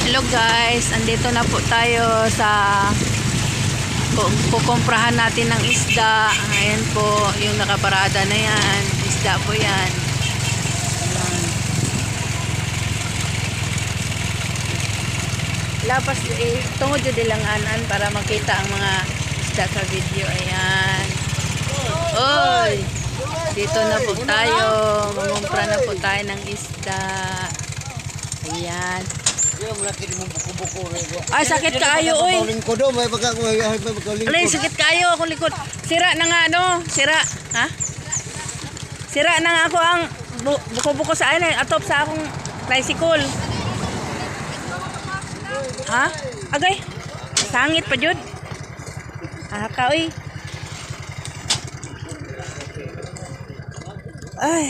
Hello guys, andito na po tayo sa ku- kukumprahan natin ng isda. Ayan po, yung nakaparada na yan. Isda po yan. Lapas, eh, tungod yun dilanganan para makita ang mga isda sa video. Ayan. Oy! Dito na po tayo. Mamumpra na po tayo ng isda. Ayan. Ay, sakit kaayo, oy. Alay, sakit kayo akong likod. Sira na nga ano, sira. Ha? Sira na nga ako ang bu- buko-buko sa ano, atop sa akong tricycle. Ha? Agay. Sangit pa jud. Ah, ka oy. Ay.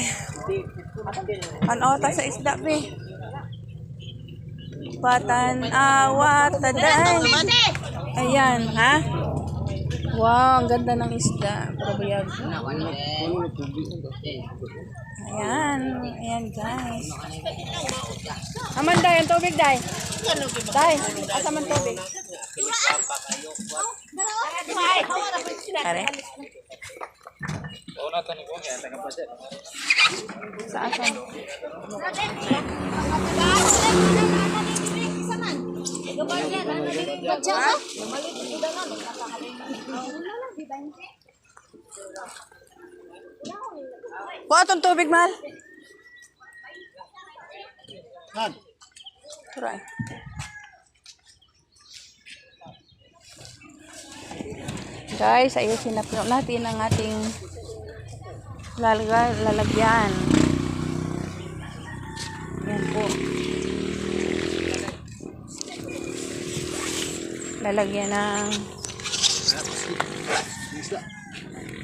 Ano ta sa isda be? Patan awat taday. Ayan, ha? Wow, ang ganda ng isda. Parabayag. Ayan, ayan guys. Aman day, ang tubig day. Day, asa man tubig? Kare? Sa asan? Kuha tong tubig, mahal. Han. Try. Guys, ayusin na po natin ang ating lalagyan. lalagyan. Yan po. Lalagyan ng.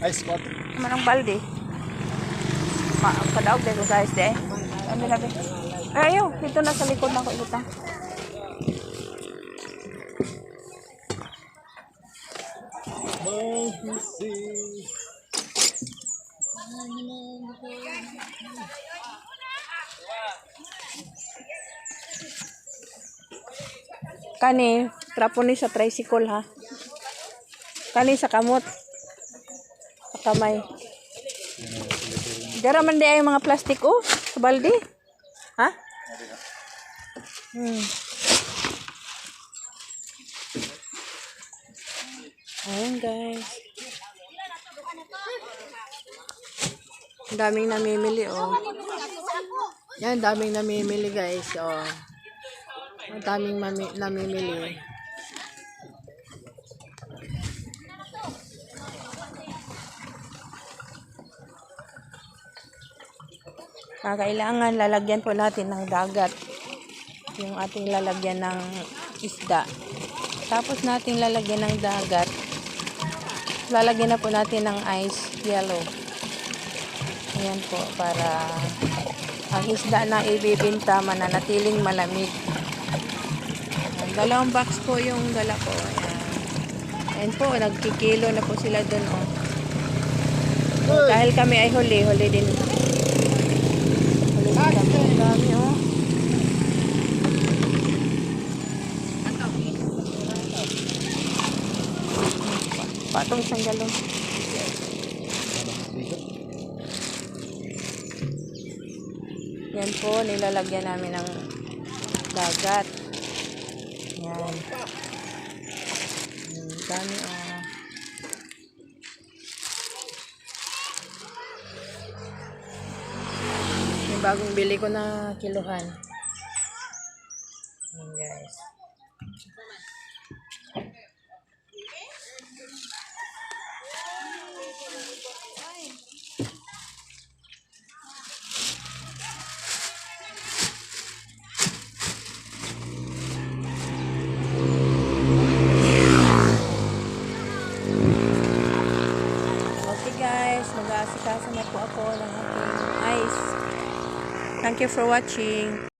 Ice water. manong balde. Ma, kadaog dito guys, de. Ano labi? Ay, ayaw. Dito na sa likod ng kuilutang. Kani, trapo ni sa tricycle ha. Kani sa kamot. Sa kamay. Dara man di ay mga plastic oh, sa balde. Ha? Hmm. Ayan guys. Ang daming namimili oh. Yan, daming namimili guys oh. Ang daming mami- namimili. Kakailangan lalagyan po natin ng dagat yung ating lalagyan ng isda. Tapos nating lalagyan ng dagat. Lalagyan na po natin ng ice yellow. Ayan po para ang isda na ibibinta mananatiling malamig. Ayan, dalawang box po yung dala ko. Ayan. Ayan po, nagkikilo na po sila dun. Oh. Dahil kami ay huli. Huli din kami. Ang dami oh. Patong isang galon. Yan po, nilalagyan namin ng dagat. Yan. Ang dami oh. Yung bagong bili ko na kiluhan. Yan guys. Okay guys, mag-aasikaso na po ako ng aking ice. Thank you for watching.